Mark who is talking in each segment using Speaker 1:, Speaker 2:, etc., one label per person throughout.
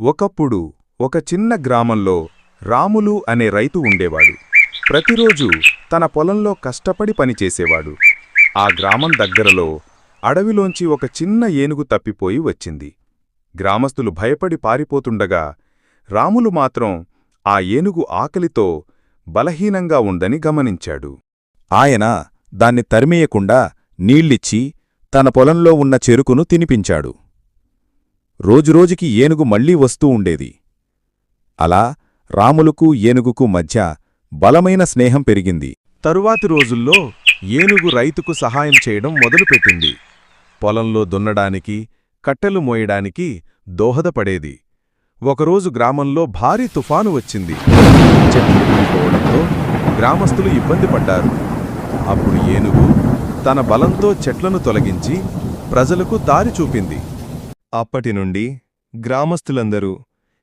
Speaker 1: ఒకప్పుడు ఒక చిన్న గ్రామంలో రాములు అనే రైతు ఉండేవాడు. ప్రతిరోజు తన పొలంలో కష్టపడి పనిచేసేవాడు ఆ గ్రామం దగ్గరలో అడవిలోంచి ఒక చిన్న ఏనుగు తప్పిపోయి వచ్చింది. గ్రామస్తులు భయపడి పారిపోతుండగా రాములు మాత్రం ఆ ఏనుగు ఆకలితో బలహీనంగా ఉందని గమనించాడు.
Speaker 2: ఆయన దాన్ని తరిమేయకుండా నీళ్ళిచ్చి తన పొలంలో ఉన్న చెరుకును తినిపించాడు. రోజురోజుకి ఏనుగు మళ్ళీ వస్తూ ఉండేది. అలా రాములకు ఏనుగుకు మధ్య బలమైన స్నేహం పెరిగింది.
Speaker 3: తరువాతి రోజుల్లో ఏనుగు రైతుకు సహాయం చేయడం మొదలుపెట్టింది. పొలంలో దున్నడానికి కట్టెలు మోయడానికి దోహదపడేది. ఒకరోజు గ్రామంలో భారీ తుఫాను వచ్చింది. చెట్లు గ్రామస్తులు ఇబ్బంది పడ్డారు. అప్పుడు ఏనుగు తన బలంతో చెట్లను తొలగించి ప్రజలకు దారి చూపింది.
Speaker 4: అప్పటినుండి గ్రామస్థులందరూ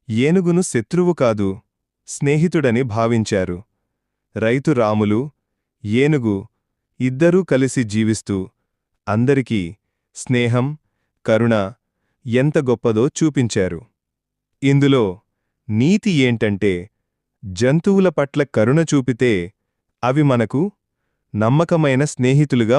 Speaker 4: ఏనుగును శత్రువు కాదు స్నేహితుడని భావించారు. రైతు రాములు ఏనుగు ఇద్దరూ కలిసి జీవిస్తూ అందరికీ స్నేహం కరుణ ఎంత గొప్పదో చూపించారు. ఇందులో నీతి ఏంటంటే జంతువుల పట్ల కరుణ చూపితే అవి మనకు నమ్మకమైన స్నేహితులుగా